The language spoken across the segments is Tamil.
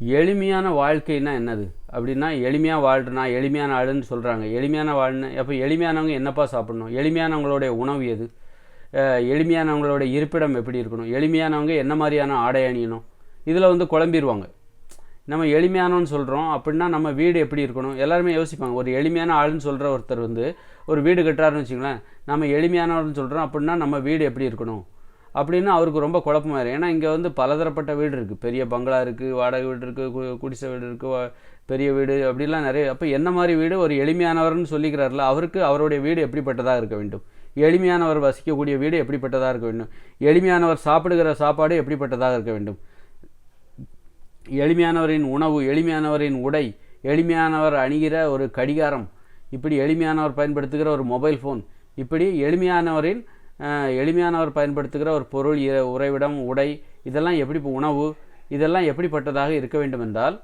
எளிமையான வாழ்க்கைன்னா என்னது? அப்படின்னா எளிமையாக வாழ்றனா எளிமையான ஆளுன்னு சொல்கிறாங்க எளிமையான வாழ்னு அப்போ எளிமையானவங்க என்னப்பா சாப்பிடணும்? எளிமையானவங்களுடைய உணவு எது? எளிமையானவங்களோட இருப்பிடம் எப்படி இருக்கணும்? எளிமையானவங்க என்ன மாதிரியான ஆடை அணியணும்? இதில் வந்து குழம்பிடுவாங்க நம்ம எளிமையானோன்னு சொல்கிறோம் அப்படின்னா நம்ம வீடு எப்படி இருக்கணும்? எல்லாருமே யோசிப்பாங்க. ஒரு எளிமையான ஆளுன்னு சொல்கிற ஒருத்தர் வந்து ஒரு வீடு கட்டுறாருன்னு வச்சுங்களேன் நம்ம எளிமையானவர்னு சொல்கிறோம் அப்படின்னா நம்ம வீடு எப்படி இருக்கணும்? அப்படின்னு அவருக்கு ரொம்ப குழப்பமாயிரும் ஏன்னா இங்கே வந்து பலதரப்பட்ட வீடு இருக்குது பெரிய பங்களா இருக்குது வாடகை வீடு இருக்குது குடிசை வீடு இருக்குது பெரிய வீடு அப்படிலாம் நிறைய அப்போ என்ன மாதிரி வீடு? ஒரு எளிமையானவர்னு சொல்லிக்கிறார்ல அவருக்கு அவருடைய வீடு எப்படிப்பட்டதாக இருக்க வேண்டும்? எளிமையானவர் வசிக்கக்கூடிய வீடு எப்படிப்பட்டதாக இருக்க வேண்டும்? எளிமையானவர் சாப்பிடுகிற சாப்பாடு எப்படிப்பட்டதாக இருக்க வேண்டும்? எளிமையானவரின் உணவு எளிமையானவரின் உடை எளிமையானவர் அணிகிற ஒரு கடிகாரம் இப்படி எளிமையானவர் பயன்படுத்துகிற ஒரு மொபைல் ஃபோன் இப்படி எளிமையானவரின் எளிமையானவர் பயன்படுத்துகிற ஒரு பொருள் உறைவிடம் உடை இதெல்லாம் எப்படி உணவு இதெல்லாம் எப்படிப்பட்டதாக இருக்க வேண்டும் என்றால்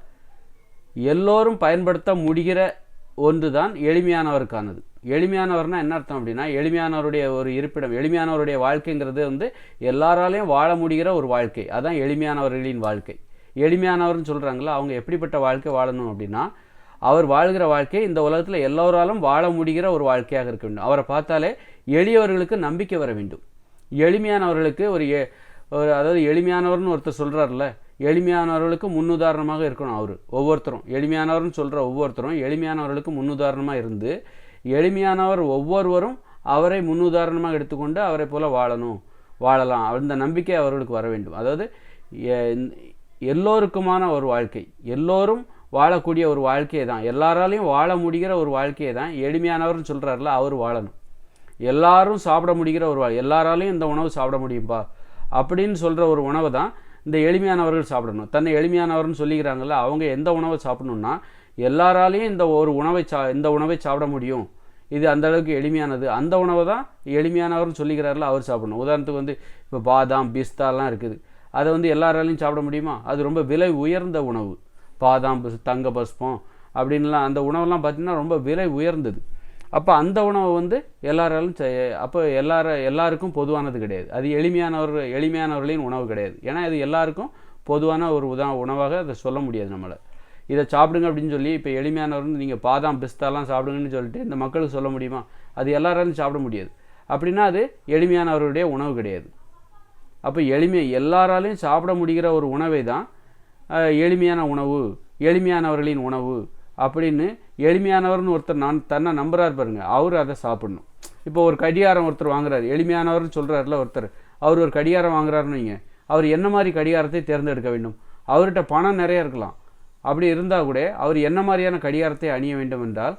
எல்லோரும் பயன்படுத்த முடிகிற ஒன்று தான் எளிமையானவருக்கானது. எளிமையானவர்னா என்ன அர்த்தம் அப்படின்னா எளிமையானவருடைய ஒரு இருப்பிடம் எளிமையானவருடைய வாழ்க்கைங்கிறது வந்து எல்லாராலையும் வாழ முடிகிற ஒரு வாழ்க்கை. அதான் எளிமையானவர்களின் வாழ்க்கை. எளிமையானவர்னு சொல்கிறாங்களா அவங்க எப்படிப்பட்ட வாழ்க்கை வாழணும் அப்படின்னா அவர் வாழ்கிற வாழ்க்கை இந்த உலகத்தில் எல்லோராலும் வாழ முடிகிற ஒரு வாழ்க்கையாக இருக்க வேண்டும். அவரை பார்த்தாலே எளியவர்களுக்கு நம்பிக்கை வர வேண்டும். எளிமையானவர்களுக்கு ஒரு எ- ஒரு அதாவது எளிமையானவர்னு ஒருத்தர் சொல்கிறார்ல எளிமையானவர்களுக்கு முன்னுதாரணமாக இருக்கணும் அவர் ஒவ்வொருத்தரும். எளிமையானவர்னு சொல்கிற ஒவ்வொருத்தரும் எளிமையானவர்களுக்கு முன்னுதாரணமாக இருந்து எளிமையானவர் ஒவ்வொருவரும் அவரை முன்னுதாரணமாக எடுத்துக்கொண்டு அவரை போல் வாழணும் வாழலாம். அந்த நம்பிக்கை அவர்களுக்கு வர வேண்டும். அதாவது எ- எல்லோருக்குமான ஒரு வாழ்க்கை. எல்லோரும் வாழக்கூடிய ஒரு வாழ்க்கையை தான் எல்லாராலையும் வாழ முடிகிற ஒரு வாழ்க்கையை தான் எளிமையானவர்னு சொல்கிறாருல அவர் வாழணும். எல்லாரும் சாப்பிட முடிகிற ஒரு எல்லாராலையும் இந்த உணவு சாப்பிட முடியும்பா? அப்படின்னு சொல்கிற ஒரு உணவு தான் இந்த எளிமையானவர்கள் சாப்பிடணும். தன்னை எளிமையானவர்னு சொல்லிக்கிறாங்கல்ல அவங்க எந்த உணவை சாப்பிடணும்னா எல்லாராலையும் இந்த ஒரு உணவை சா இந்த உணவை சாப்பிட முடியும். இது அந்த அளவுக்கு எளிமையானது. அந்த உணவை தான் எளிமையானவர்னு சொல்லிக்கிறாரில்ல அவர் சாப்பிடணும். உதாரணத்துக்கு வந்து இப்போ பாதாம் பிஸ்தாலாம் இருக்குது. அதை வந்து எல்லாராலையும் சாப்பிட முடியுமா? அது ரொம்ப விலை உயர்ந்த உணவு. பாதாம் தங்க பஸ்பம் அப்படின்லாம் அந்த உணவெல்லாம் பார்த்திங்கன்னா ரொம்ப விலை உயர்ந்தது. அப்போ அந்த உணவை வந்து எல்லாராலும் அப்போ எல்லார எல்லாருக்கும் பொதுவானது கிடையாது. அது எளிமையானவர் எளிமையானவர்களின் உணவு கிடையாது. ஏன்னா இது எல்லாருக்கும் பொதுவான ஒரு உதா உணவாக அதை சொல்ல முடியாது நம்மளை. இதை சாப்பிடுங்க அப்படின்னு சொல்லி இப்போ எளிமையானவர் நீங்கள் பாதாம் பிஸ்தாலாம் சாப்பிடுங்கன்னு சொல்லிட்டு இந்த மக்களுக்கு சொல்ல முடியுமா? அது எல்லாராலும் சாப்பிட முடியாது. அப்படின்னா அது எளிமையானவர்களுடைய உணவு கிடையாது. அப்போ எளிமை எல்லாராலையும் சாப்பிட முடிகிற ஒரு உணவை தான் எளிமையான உணவு எளிமையானவர்களின் உணவு. அப்படின்னு எளிமையானவர்னு ஒருத்தர் நான் தன்னை நம்புறாரு பாருங்க. அவர் அதை சாப்பிடணும். இப்போ ஒரு கடிகாரம் ஒருத்தர் வாங்குறாரு. எளிமையானவர்னு சொல்கிறாருல ஒருத்தர். அவர் ஒரு கடிகாரம் வாங்குறாருன்னு வைங்க. அவர் என்ன மாதிரி கடிகாரத்தை தேர்ந்தெடுக்க வேண்டும்? அவர்கிட்ட பணம் நிறைய இருக்கலாம். அப்படி இருந்தால் கூட அவர் என்ன மாதிரியான கடிகாரத்தை அணிய வேண்டும் என்றால்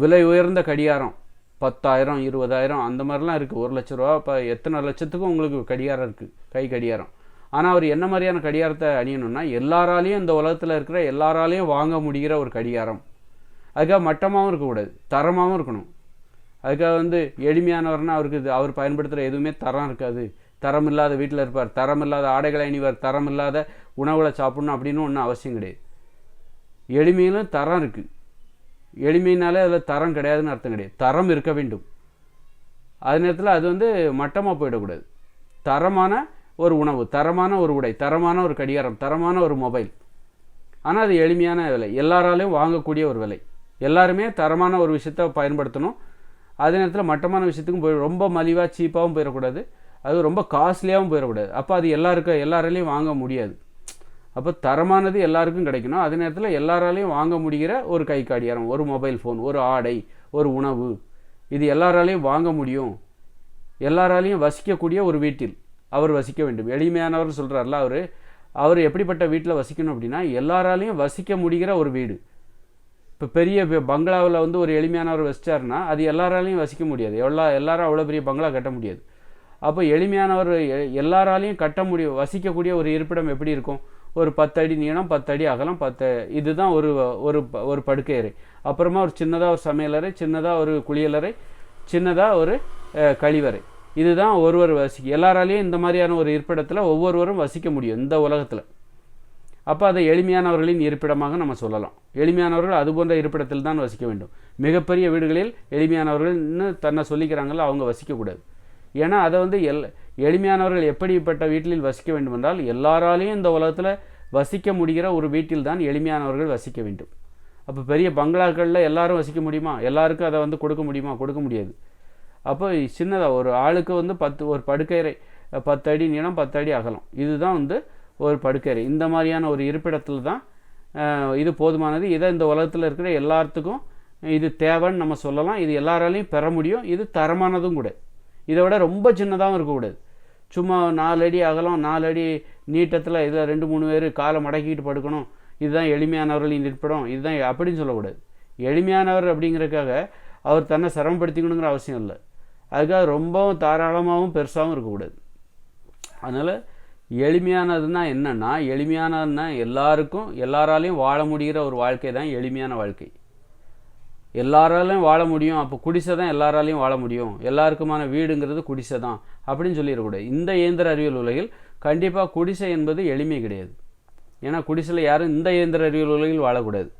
விலை உயர்ந்த கடிகாரம் பத்தாயிரம் இருபதாயிரம் அந்த மாதிரிலாம் இருக்குது ஒரு லட்ச ரூபா இப்போ எத்தனை லட்சத்துக்கும் உங்களுக்கு கடிகாரம் இருக்குது கை கடிகாரம். ஆனால் அவர் என்ன மாதிரியான கடிகாரத்தை அணியணும்னா எல்லாராலையும் இந்த உலகத்தில் இருக்கிற எல்லாராலையும் வாங்க முடிகிற ஒரு கடிகாரம். அதுக்காக மட்டமாகவும் இருக்கக்கூடாது தரமாகவும் இருக்கணும். அதுக்காக வந்து எளிமையானவர்னா அவருக்கு இது அவர் பயன்படுத்துகிற எதுவுமே தரம் இருக்காது. தரம் இல்லாத வீட்டில் இருப்பார் தரம் இல்லாத ஆடைகளை அணிவார் தரம் இல்லாத உணவுகளை சாப்பிடணும் அப்படின்னு ஒன்றும் அவசியம் கிடையாது. எளிமையிலும் தரம் இருக்குது எளிமையினாலே அதில் தரம் கிடையாதுன்னு அர்த்தம் கிடையாது. தரம் இருக்க வேண்டும். அதே நேரத்தில் அது வந்து மட்டமாக போயிடக்கூடாது. தரமான ஒரு உணவு தரமான ஒரு உடை தரமான ஒரு கடிகாரம் தரமான ஒரு மொபைல். ஆனால் அது எளிமையான விலை. எல்லாராலையும் வாங்கக்கூடிய ஒரு விலை. எல்லாருமே தரமான ஒரு விஷயத்த பயன்படுத்தணும். அதே நேரத்தில் மட்டமான விஷயத்துக்கும் போய் ரொம்ப மலிவாக சீப்பாகவும் போயிடக்கூடாது. அது ரொம்ப காஸ்ட்லியாகவும் போயிடக்கூடாது. அப்போ அது எல்லாருக்கும் எல்லாராலையும் வாங்க முடியாது. அப்போ தரமானது எல்லாருக்கும் கிடைக்கணும். அதே நேரத்தில் எல்லாராலையும் வாங்க முடிகிற ஒரு கை கடிகாரம் ஒரு மொபைல் ஃபோன் ஒரு ஆடை ஒரு உணவு. இது எல்லாராலையும் வாங்க முடியும். எல்லாராலையும் வசிக்கக்கூடிய ஒரு வீட்டில். அவர் வசிக்க வேண்டும். எளிமையானவர் சொல்கிறார்ல அவர். அவர் எப்படிப்பட்ட வீட்டில் வசிக்கணும் அப்படின்னா எல்லாராலையும் வசிக்க முடிகிற ஒரு வீடு. இப்போ பெரிய பங்களாவில் வந்து ஒரு எளிமையானவர் வசிச்சாருன்னா அது எல்லாராலையும் வசிக்க முடியாது. எல்லா எல்லாரும் அவ்வளோ பெரிய பங்களா கட்ட முடியாது. அப்போ எளிமையானவர் எ- எல்லாராலையும் கட்ட முடியும் வசிக்கக்கூடிய ஒரு இருப்பிடம் எப்படி இருக்கும்? ஒரு பத்தடி நீளம் பத்தடி அகலம் பத்து இதுதான் ஒரு ஒரு ப- ஒரு படுக்கை அறை. அப்புறமா ஒரு சின்னதாக ஒரு சமையலறை சின்னதாக ஒரு குளியலறை சின்னதாக ஒரு கழிவறை. இதுதான் ஒருவர் வசிக்க எல்லாராலையும் இந்த மாதிரியான ஒரு இருப்பிடத்தில் ஒவ்வொருவரும் வசிக்க முடியும் இந்த உலகத்தில். அப்போ அதை எளிமையானவர்களின் இருப்பிடமாக நம்ம சொல்லலாம். எளிமையானவர்கள் அது போன்ற இருப்பிடத்தில் தான் வசிக்க வேண்டும். மிகப்பெரிய வீடுகளில் எளிமையானவர்கள்னு தன்னை சொல்லிக்கிறாங்களோ அவங்க வசிக்கக்கூடாது ஏன்னா அதை வந்து எல் எளிமையானவர்கள் எப்படிப்பட்ட வீட்டில் வசிக்க வேண்டும் என்றால் எல்லாராலையும் இந்த உலகத்தில் வசிக்க முடிகிற ஒரு வீட்டில் தான் எளிமையானவர்கள் வசிக்க வேண்டும். அப்போ பெரிய பங்களாக்களில் எல்லாரும் வசிக்க முடியுமா? எல்லாருக்கும் அதை வந்து கொடுக்க முடியுமா? கொடுக்க முடியாது. அப்போ சின்னதாக ஒரு ஆளுக்கு வந்து பத்து ஒரு படுக்கையறை பத்து அடி நீளம் பத்து அடி அகலம். இதுதான் வந்து ஒரு படுக்கையறை. இந்த மாதிரியான ஒரு இருப்பிடத்தில் தான் இது போதுமானது. இதை இந்த உலகத்தில் இருக்கிற எல்லாத்துக்கும் இது தேவைன்னு நம்ம சொல்லலாம். இது எல்லாராலையும் பெற முடியும். இது தரமானதும் கூட. இதை விட ரொம்ப சின்னதாகவும் இருக்கக்கூடாது சும்மா நாலு அடி அகலம் நாலு அடி நீட்டத்தில் இதில் ரெண்டு மூணு பேர் காலை மடக்கிட்டு படுக்கணும். இதுதான் எளிமையானவர்களின் இருப்பிடம். இதுதான் அப்படின்னு சொல்லக்கூடாது. எளிமையானவர் அப்படிங்கிறதுக்காக அவர் தன்னை சிரமப்படுத்திக்கணுங்கிற அவசியம் இல்லை. அதுக்காக ரொம்பவும் தாராளமாகவும் பெருசாகவும் இருக்கக்கூடாது. அதனால் எளிமையானதுன்னா என்னன்னா எளிமையானதுன்னா எல்லாருக்கும் எல்லாராலையும் வாழ முடிகிற ஒரு வாழ்க்கை தான் எளிமையான வாழ்க்கை. எல்லாராலையும் வாழ முடியும் அப்போ குடிசை தான் எல்லாராலையும் வாழ முடியும். எல்லாருக்குமான வீடுங்கிறது குடிசை தான் அப்படின்னு சொல்லிடக்கூடாது. இந்த இயந்திர அறிவியல் உலகில் கண்டிப்பாக குடிசை என்பது எளிமை கிடையாது. ஏன்னா குடிசையில் யாரும் இந்த இயந்திர அறிவியல் உலகில் வாழக்கூடாது.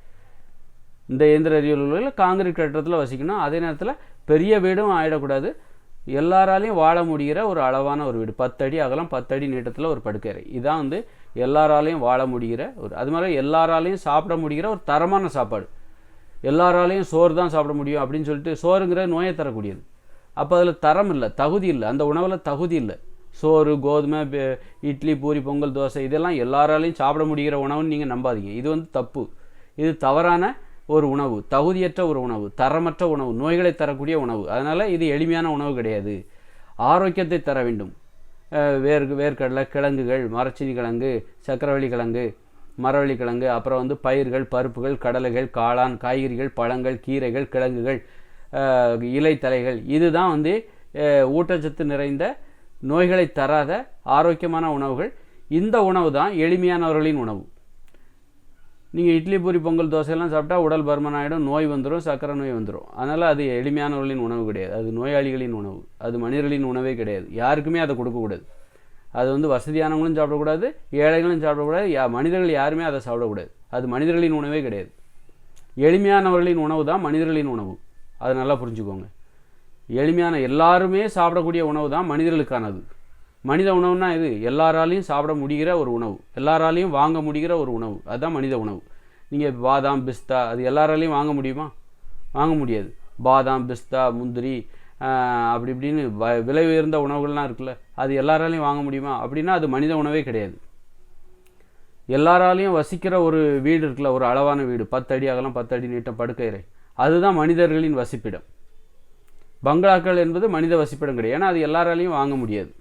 இந்த இயந்திர அறிவியல் உலகில் காங்கிரீட் கட்டடத்தில் வசிக்கணும். அதே நேரத்தில் பெரிய வீடும் ஆகிடக்கூடாது எல்லாராலையும் வாழ முடிகிற ஒரு அளவான ஒரு வீடு. பத்தடி அகலம் பத்தடி நீட்டத்தில் ஒரு படுக்கறை. இதான் வந்து எல்லாராலையும் வாழ முடிகிற ஒரு அது மாதிரி எல்லாராலையும் சாப்பிட முடிகிற ஒரு தரமான சாப்பாடு. எல்லாராலையும் சோறு தான் சாப்பிட முடியும் அப்படின்னு சொல்லிட்டு சோறுங்கிற நோயை தரக்கூடியது. அப்போ அதில் தரம் இல்லை தகுதி இல்லை. அந்த உணவில் தகுதி இல்லை. சோறு கோதுமை இட்லி பூரி பொங்கல் தோசை இதெல்லாம் எல்லாராலையும் சாப்பிட முடிகிற உணவுன்னு நீங்கள் நம்பாதீங்க. இது வந்து தப்பு. இது தவறான ஒரு உணவு தகுதியற்ற ஒரு உணவு தரமற்ற உணவு நோய்களை தரக்கூடிய உணவு. அதனால் இது எளிமையான உணவு கிடையாது. ஆரோக்கியத்தை தர வேண்டும். வேர் வேர்க்கடலை கிழங்குகள் மரச்சீனி கிழங்கு சக்கரவள்ளி கிழங்கு மரவள்ளி கிழங்கு அப்புறம் வந்து பயிர்கள் பருப்புகள் கடலைகள் காளான் காய்கறிகள் பழங்கள் கீரைகள் கிழங்குகள் இலை தலைகள் இதுதான் வந்து ஊட்டச்சத்து நிறைந்த நோய்களை தராத ஆரோக்கியமான உணவுகள். இந்த உணவு தான் எளிமையானவர்களின் உணவு. நீங்கள் இட்லி பூரி பொங்கல் தோசையெல்லாம் சாப்பிட்டா உடல் பருமன் ஆகிடும் நோய் வந்துடும் சக்கரை நோய் வந்துடும் அதனால் அது எளிமையானவர்களின் உணவு கிடையாது. அது நோயாளிகளின் உணவு. அது மனிதர்களின் உணவே கிடையாது. யாருக்குமே அதை கொடுக்கக்கூடாது அது வந்து வசதியானவங்களும் சாப்பிடக்கூடாது ஏழைகளும் சாப்பிடக்கூடாது யா மனிதர்கள் யாருமே அதை சாப்பிடக்கூடாது. அது மனிதர்களின் உணவே கிடையாது. எளிமையானவர்களின் உணவு தான் மனிதர்களின் உணவு. அதை நல்லா புரிஞ்சுக்கோங்க. எளிமையான எல்லாருமே சாப்பிடக்கூடிய உணவு தான் மனிதர்களுக்கானது. மனித உணவுனா இது? எல்லாராலையும் சாப்பிட முடிகிற ஒரு உணவு. எல்லாராலையும் வாங்க முடிகிற ஒரு உணவு. அதுதான் மனித உணவு. நீங்கள் பாதாம் பிஸ்தா அது எல்லாராலையும் வாங்க முடியுமா? வாங்க முடியாது. பாதாம் பிஸ்தா முந்திரி அப்படி இப்படின்னு வ- விலை உயர்ந்த உணவுகள்லாம் இருக்குல்ல அது எல்லாராலையும் வாங்க முடியுமா? அப்படின்னா அது மனித உணவே கிடையாது. எல்லாராலையும் வசிக்கிற ஒரு வீடு இருக்குல்ல ஒரு அளவான வீடு. பத்து அடி அகலம் அடி நீட்டம் படுக்கையறை. அதுதான் மனிதர்களின் வசிப்பிடம். பங்களாக்கள் என்பது மனித வசிப்பிடம் கிடையாது. ஏன்னா அது எல்லாராலையும் வாங்க முடியாது.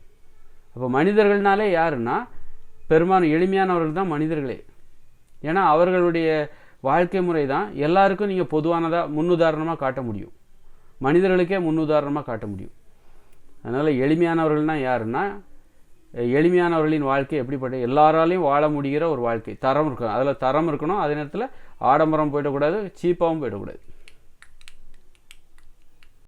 அப்போ மனிதர்கள்னாலே யாருன்னா பெரும்பாலும் எளிமையானவர்கள் தான் மனிதர்களே. ஏன்னா அவர்களுடைய வாழ்க்கை முறை தான் எல்லாருக்கும் நீங்கள் பொதுவானதாக முன்னுதாரணமாக காட்ட முடியும். மனிதர்களுக்கே முன்னுதாரணமாக காட்ட முடியும். அதனால் எளிமையானவர்கள்னால் யாருன்னா எளிமையானவர்களின் வாழ்க்கை எப்படிப்பட்ட எல்லாராலையும் வாழ முடிகிற ஒரு வாழ்க்கை. தரம் இருக்கணும். அதில் தரம் இருக்கணும். அதே நேரத்தில் ஆடம்பரம் போயிடக்கூடாது சீப்பாகவும் போயிடக்கூடாது.